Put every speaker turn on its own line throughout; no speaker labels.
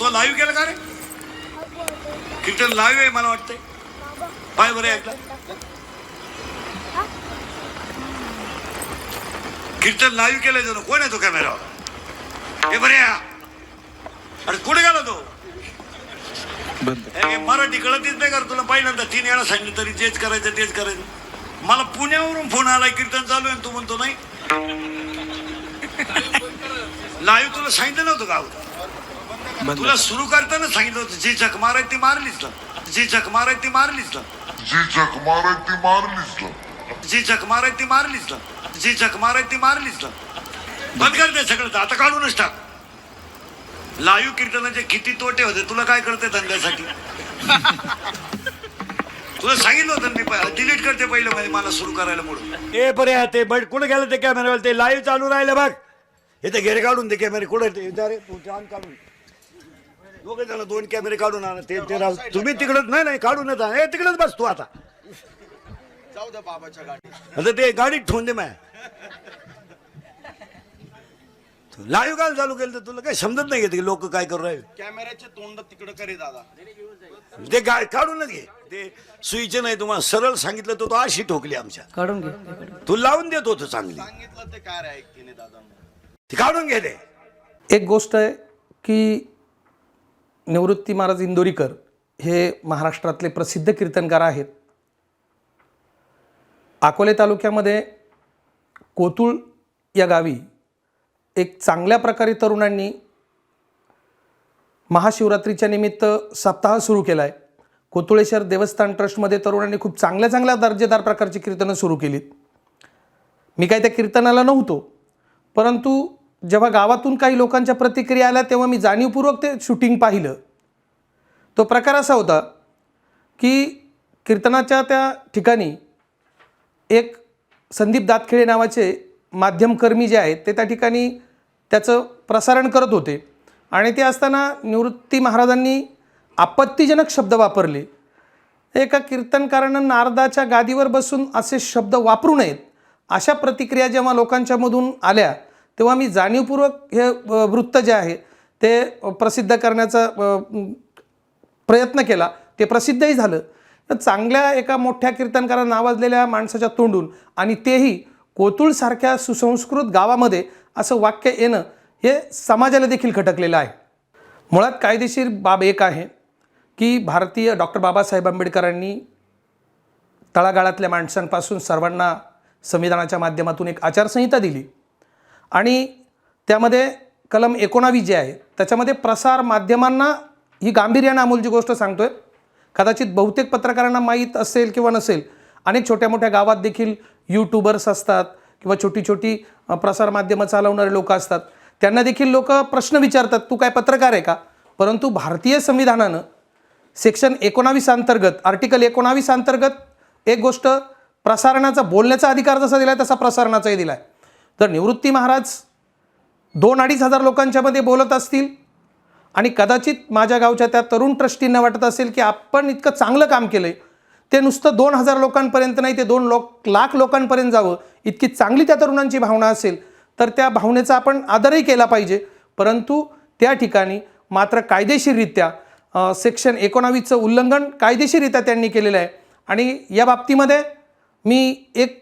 तो लाईव्ह केलं का रे? कीर्तन लाईव्ह आहे मला वाटतंय. पाय बरं ऐकलं. कीर्तन लाईव्ह केलं जणू कोण आहे तो कॅमेरावर हे बरे या. अरे कुठे गेला तो? मराठी कळतच नाही कर तुला. पहिल्यांदा तीन वेळा सांगितलं तरी तेच करायचं तेच करायचं. मला पुण्यावरून फोन आलाय कीर्तन चालू आहे तू म्हणतो नाही. लाईव्ह तुला सांगितलं नव्हतं का? तुला सुरू करताना सांगितलं होतं जी झक मारायची ती मारलीच ना जी झक मारायची ती मारलीच ना
जी जख माराय ती मारलीच ना
जी झक मारायची ती मारलीच ना जी झक मारायची ती मारलीच ना बंद कर ते सगळं आता काढूनच टाक. लाईव्ह कीर्तनाचे किती तोटे होते तुला काय कळते धंद्यासाठी? तुला सांगितलं होतं मी डिलीट करते पहिलं म्हणजे मला सुरू करायला म्हणून. ए बरे ते बट कुठे गेलं ते कॅमेरावर ते लाईव्ह चालू राहिलं बघ. हे ते घेरे काढून ते कॅमेरे कुठे ते? जा रे, तू छान काढून. दोघे जण दोन कॅमेरे काढून आणा ते ते राव तुम्ही तिकडच नाही नाही काढूनच आणा ए तिकडेच बस तू आता.
जाऊ द्या बाबाच्या गाडीत.
आता ते गाडीत ठेवून दे माय. लाईव्ह काल चालू केलं तर तुला काही समजत नाही घेते लोक काय करू राहिले?
कॅमेऱ्याचे तोंड तिकडे करे दादा.
ते गा काढूनच घे. ते सुईचे नाही तुम्हाला सरळ सांगितलं तर तो अशी ठोकली आमच्या.
काढून घे.
तू लावून देत होतो चांगली.
सांगितलं ते काय रे ऐकतीने दादा.
ती काढून घे ते.
एक गोष्ट आहे की निवृत्ती महाराज इंदोरीकर हे महाराष्ट्रातले प्रसिद्ध कीर्तनकार आहेत. अकोले तालुक्यामध्ये कोतुळ या गावी एक चांगल्या प्रकारे तरुणांनी महाशिवरात्रीच्या निमित्त सप्ताह सुरू केला आहे कोतुळेश्वर देवस्थान ट्रस्टमध्ये तरुणांनी खूप चांगल्या चांगल्या दर्जेदार प्रकारची कीर्तनं सुरू केलीत. मी काय त्या कीर्तनाला नव्हतो परंतु जेव्हा गावातून काही लोकांच्या प्रतिक्रिया आल्या तेव्हा मी जाणीवपूर्वक ते शूटिंग पाहिलं. तो प्रकार असा होता की कीर्तनाच्या त्या ठिकाणी एक संदीप दातखेडे नावाचे माध्यमकर्मी जे आहेत ते त्या ठिकाणी त्याचं प्रसारण करत होते. आणि ते असताना निवृत्ती महाराजांनी आपत्तीजनक शब्द वापरले. एका कीर्तनकारानं नारदाच्या गादीवर बसून असे शब्द वापरू नयेत अशा प्रतिक्रिया जेव्हा लोकांच्यामधून आल्या तेव्हा मी जाणीवपूर्वक हे वृत्त जे आहे ते प्रसिद्ध करण्याचा प्रयत्न केला. ते प्रसिद्धही झालं. तर चांगल्या एका मोठ्या कीर्तनकारा नावाजलेल्या माणसाच्या तोंडून आणि तेही कोतुळसारख्या सुसंस्कृत गावामध्ये असं वाक्य येणं हे समाजाला देखील खटकलेलं आहे. मुळात कायदेशीर बाब एक आहे की भारतीय डॉक्टर बाबासाहेब आंबेडकरांनी तळागाळातल्या माणसांपासून सर्वांना संविधानाच्या माध्यमातून एक आचारसंहिता दिली. आणि त्यामध्ये कलम एकोणावीस जे आहे त्याच्यामध्ये प्रसार माध्यमांना ही गांभीर्यानं अमोलची गोष्ट सांगतोय. कदाचित बहुतेक पत्रकारांना माहीत असेल किंवा नसेल अनेक छोट्या मोठ्या गावात देखील यूट्यूबर्स असतात किंवा छोटी छोटी प्रसारमाध्यमं चालवणारे लोक असतात. त्यांना देखील लोक प्रश्न विचारतात तू काय पत्रकार आहे का? परंतु भारतीय संविधानानं सेक्शन एकोणावीस अंतर्गत आर्टिकल एकोणावीस अंतर्गत एक गोष्ट प्रसारणाचा बोलण्याचा अधिकार जसा दिला आहे तसा प्रसारणाचाही दिला आहे तर निवृत्ती महाराज दोन अडीच हजार लोकांच्यामध्ये बोलत असतील आणि कदाचित माझ्या गावच्या त्या तरुण ट्रस्टींना वाटत असेल की आपण इतकं चांगलं काम केलं आहे ते नुसतं दोन हजार लोकांपर्यंत नाही ते दोन लोक लाख लोकांपर्यंत जावं. इतकी चांगली त्या तरुणांची भावना असेल तर त्या भावनेचा आपण आदरही केला पाहिजे. परंतु त्या ठिकाणी मात्र कायदेशीररित्या सेक्शन एकोणावीसचं उल्लंघन कायदेशीररित्या त्यांनी केलेलं आहे. आणि या बाबतीमध्ये मी एक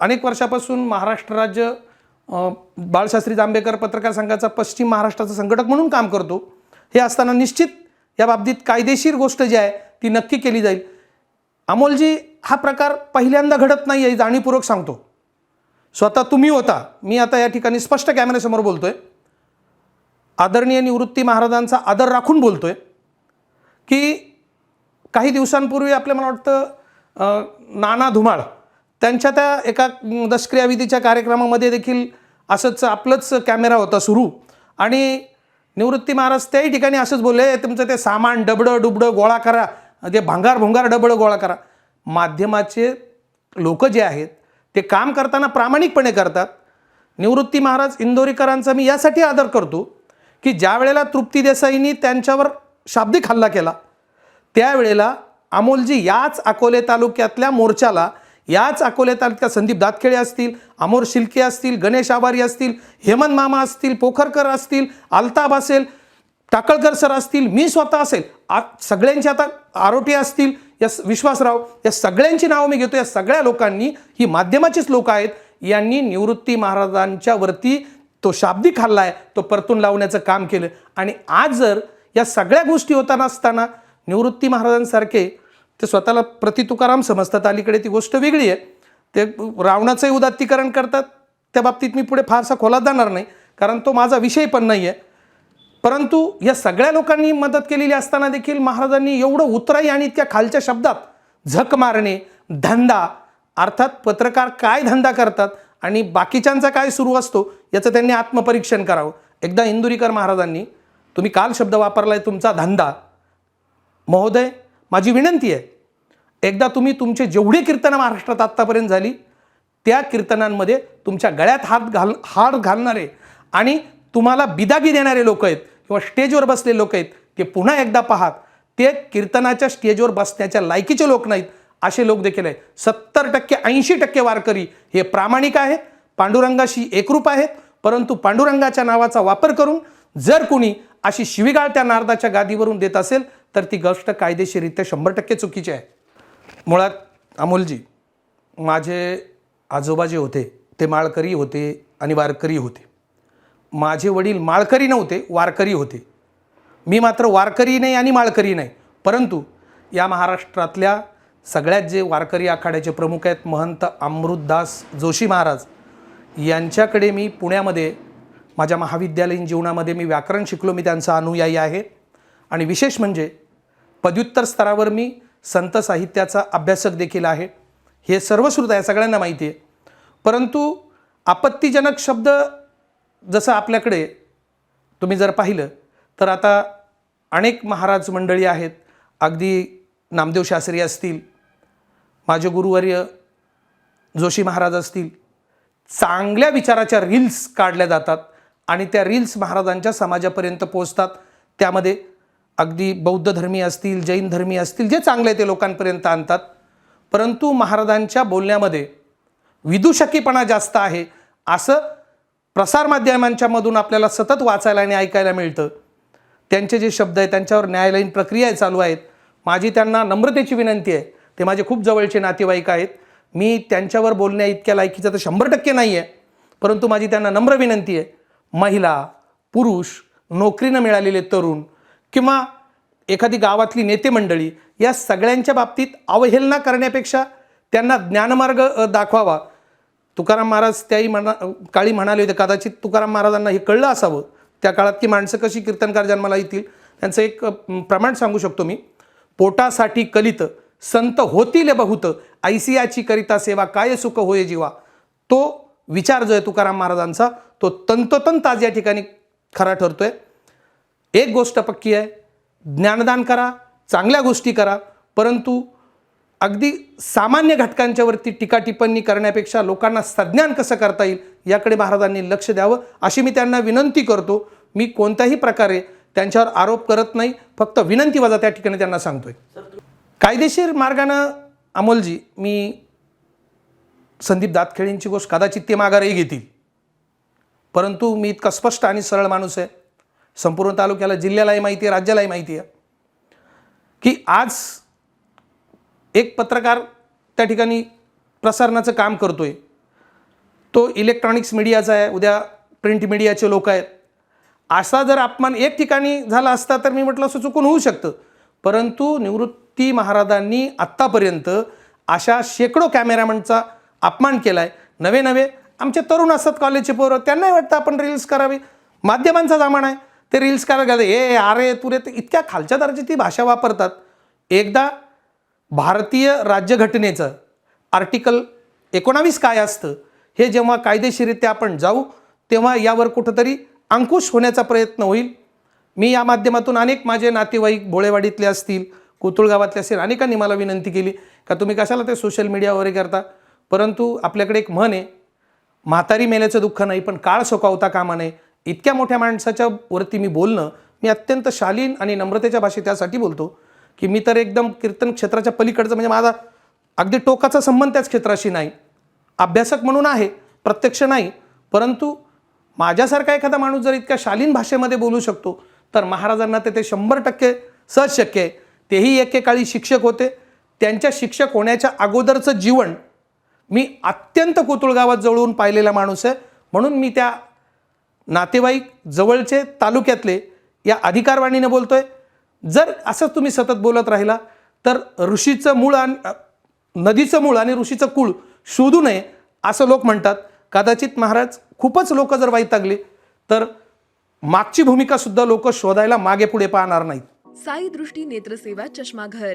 अनेक वर्षापासून महाराष्ट्र राज्य बाळशास्त्री जांभेकर पत्रकार संघाचा पश्चिम महाराष्ट्राचा संघटक म्हणून काम करतो. हे असताना निश्चित या बाबतीत कायदेशीर गोष्ट जी आहे ती नक्की केली जाईल. अमोलजी हा प्रकार पहिल्यांदा घडत नाही आहे जाणीवपूर्वक सांगतो. स्वतः तुम्ही होता. मी आता या ठिकाणी स्पष्ट कॅमेऱ्यासमोर बोलतो आहे आदरणीय निवृत्ती महाराजांचा आदर राखून बोलतो आहे की काही दिवसांपूर्वी आपल्या मला वाटतं नाना धुमाळ त्यांच्या त्या एका दशक्रियाविधीच्या कार्यक्रमामध्ये देखील असंच आपलंच कॅमेरा होता सुरू. आणि निवृत्ती महाराज त्याही ठिकाणी असंच बोलले तुमचं ते सामान डबडं डुबडं गोळा करा ते भांगार भुंगार डबडं गोळा करा. माध्यमाचे लोक जे आहेत ते काम करताना प्रामाणिकपणे करतात. निवृत्ती महाराज इंदोरीकरांचा मी यासाठी आदर करतो की ज्या वेळेला तृप्ती देसाईंनी त्यांच्यावर शाब्दिक हल्ला केला त्यावेळेला अमोलजी याच अकोले तालुक्यातल्या मोर्चाला याच अकोले तालुक्यात संदीप दातखेळे असतील अमोर शिल्के असतील गणेश आभारी असतील हेमंत मामा असतील पोखरकर असतील आलताब असेल टाकळकर सर असतील मी स्वतः असेल. आ सगळ्यांची आता आरोटी असतील. या विश्वासराव या सगळ्यांची नावं मी घेतो. या सगळ्या लोकांनी ही माध्यमाचीच लोक आहेत यांनी निवृत्ती महाराजांच्या वरती तो शाब्दिक हल्ला आहे तो परतून लावण्याचं काम केलं. आणि आज जर या सगळ्या गोष्टी होताना असताना निवृत्ती महाराजांसारखे ते स्वतःला प्रति तुकाराम समजतात. अलीकडे ती गोष्ट वेगळी आहे. ते रावणाचंही उदात्तीकरण करतात. त्या बाबतीत मी पुढे फारसा खोलात जाणार नाही. कारण तो माझा विषय पण नाही आहे. परंतु या सगळ्या लोकांनी मदत केलेली असताना देखील महाराजांनी एवढं उतराई आणि इतक्या खालच्या शब्दात झक मारणे धंदा अर्थात पत्रकार काय धंदा करतात आणि बाकीच्यांचा काय सुरू असतो याचं त्यांनी आत्मपरीक्षण करावं. एकदा इंदुरीकर महाराजांनी तुम्ही काल शब्द वापरला आहे तुमचा धंदा. महोदय माझी विनंती आहे एकदा तुम्ही तुमचे जेवढे कीर्तनं महाराष्ट्रात आत्तापर्यंत झाली त्या कीर्तनांमध्ये तुमच्या गळ्यात हात घाल हात घालणारे आणि तुम्हाला बिदाबी देणारे लोक आहेत किंवा स्टेजवर बसले लोक आहेत ते पुन्हा एकदा पाहात ते कीर्तनाच्या स्टेजवर बसण्याच्या लायकीचे लोक नाहीत असे लोक देखील आहेत. सत्तर टक्के ऐंशी टक्के वारकरी हे प्रामाणिक आहेत पांडुरंगाशी एकरूप आहेत परंतु पांडुरंगाच्या नावाचा वापर करून जर कुणी अशी शिवीगाळ त्या नारदाच्या गादीवरून देत असेल तर ती गोष्ट कायदेशीररित्या शंभर टक्के चुकीची आहे. मुळात अमोलजी माझे आजोबा जे होते ते माळकरी होते आणि वारकरी होते. माझे वडील माळकरी नव्हते वारकरी होते. मी मात्र वारकरी नाही आणि माळकरी नाही. परंतु या महाराष्ट्रातल्या सगळ्यात जे वारकरी आखाड्याचे प्रमुख आहेत महंत अमृतदास जोशी महाराज यांच्याकडे मी पुण्यामध्ये माझ्या महाविद्यालयीन जीवनामध्ये मी व्याकरण शिकलो मी त्यांचा अनुयायी आहे. आणि विशेष म्हणजे पदव्युत्तर स्तरावर मी संत साहित्याचा अभ्यासक देखील आहे. हे सर्वश्रुत आहे सगळ्यांना माहिती आहे. परंतु आपत्तीजनक शब्द जसं आपल्याकडे तुम्ही जर पाहिलं तर आता अनेक महाराज मंडळी आहेत. अगदी नामदेव शास्त्री असतील माझे गुरुवर्य जोशी महाराज असतील. चांगल्या विचाराच्या रील्स काढल्या जातात आणि त्या रील्स महाराजांच्या समाजापर्यंत पोहोचतात. त्यामध्ये अगदी बौद्ध धर्मी असतील जैन धर्मी असतील जे चांगले ते लोकांपर्यंत आणतात. परंतु महाराजांच्या बोलण्यामध्ये विदूषकीपणा जास्त आहे. असं प्रसारमाध्यमांच्या मधून आपल्याला सतत वाचायला आणि ऐकायला मिळतं. त्यांचे जे शब्द आहेत त्यांच्यावर न्यायालयीन प्रक्रिया चालू आहेत. माझी त्यांना नम्रतेची विनंती आहे. ते माझे खूप जवळचे नातेवाईक आहेत. मी त्यांच्यावर बोलण्या इतक्या लायकीचं तर शंभर टक्के नाही आहे. परंतु माझी त्यांना नम्र विनंती आहे. महिला पुरुष नोकरीनं मिळालेले तरुण किंवा एखादी गावातली नेते मंडळी या सगळ्यांच्या बाबतीत अवहेलना करण्यापेक्षा त्यांना ज्ञानमार्ग दाखवावा. तुकाराम महाराज त्याही म्हणा काळी म्हणाले होते कदाचित तुकाराम महाराजांना हे कळलं असावं. त्या काळात की माणसं कशी कीर्तनकार जन्माला येतील? त्यांचं एक प्रमाण सांगू शकतो मी. पोटासाठी कलित संत होतील बहुत. ऐसियाची करिता सेवा काय सुख होय जीवा? तो विचार जो आहे तुकाराम महाराजांचा तो तंतोतंत आज या ठिकाणी खरा ठरतोय. एक गोष्ट पक्की आहे. ज्ञानदान करा चांगल्या गोष्टी करा परंतु अगदी सामान्य घटकांच्यावरती टीका टिप्पणी करण्यापेक्षा लोकांना संज्ञान कसं करता येईल याकडे महाराजांनी लक्ष द्यावं. अशी मी त्यांना विनंती करतो. मी कोणत्याही प्रकारे त्यांच्यावर आरोप करत नाही. फक्त विनंती वजा त्या ठिकाणी त्यांना सांगतोय. कायदेशीर मार्गानं अमोलजी मी संदीप दातखेळींची गोष्ट कदाचित ते माघारही घेतील. परंतु मी इतका स्पष्ट आणि सरळ माणूस आहे. संपूर्ण तालुक्याला जिल्ह्यालाही माहिती आहे राज्यालाही माहिती आहे की आज एक पत्रकार त्या ठिकाणी प्रसारणाचं काम करतो आहे तो इलेक्ट्रॉनिक्स मीडियाचा आहे उद्या प्रिंट मीडियाचे लोक आहेत. असा जर अपमान एक ठिकाणी झाला असता तर मी म्हटलं असं चुकून होऊ शकतं. परंतु निवृत्ती महाराजांनी आत्तापर्यंत अशा शेकडो कॅमेरामॅनचा अपमान केला आहे नवे नवे आमचे तरुण असतात कॉलेजचे पोरं त्यांनाही वाटतं आपण रील्स करावी. माध्यमांचा जमाना आहे. ते रील्स करायला गेले ए अरे तुरे ते इतक्या खालच्या दर्जाची ती भाषा वापरतात. एकदा भारतीय राज्यघटनेचं आर्टिकल एकोणावीस काय असतं हे जेव्हा कायदेशीरित्या आपण जाऊ तेव्हा यावर कुठंतरी अंकुश होण्याचा प्रयत्न होईल. मी या माध्यमातून अनेक माझे नातेवाईक भोळेवाडीतले असतील कोतुळ गावातले असतील अनेकांनी मला विनंती केली का तुम्ही कशाला ते सोशल मीडिया वगैरे करता? परंतु आपल्याकडे एक म्हण आहे म्हातारी मेल्याचं दुःख नाही पण काळ सोकावता कामा नये. इतक्या मोठ्या माणसाच्या वरती मी बोलणं मी अत्यंत शालीन आणि नम्रतेच्या भाषेत त्यासाठी बोलतो की मी तर एकदम कीर्तन क्षेत्राच्या पलीकडचं म्हणजे माझा अगदी टोकाचा संबंध त्याच क्षेत्राशी नाही. अभ्यासक म्हणून आहे प्रत्यक्ष नाही परंतु माझ्यासारखा एखादा माणूस जर इतक्या शालीन भाषेमध्ये बोलू शकतो तर महाराजांना ते ते शंभर टक्के सहज शक्य आहे. तेही एकेकाळी शिक्षक होते. त्यांच्या शिक्षक होण्याच्या अगोदरचं जीवन मी अत्यंत कोतुळ गावात जवळून पाहिलेला माणूस आहे. म्हणून मी त्या नातेवाईक जवळचे तालुक्यातले या अधिकारवाणीने बोलतोय. जर असंच तुम्ही सतत बोलत राहिला तर ऋषीचं मूळ आणि नदीचं मूळ आणि ऋषीचं कुळ शोधू नये असं लोक म्हणतात. कदाचित महाराज खूपच लोक जर वैतागले तर मागची भूमिका सुद्धा लोक शोधायला मागे पुढे पाहणार नाहीत.
साई दृष्टी नेत्रसेवा चष्माघर.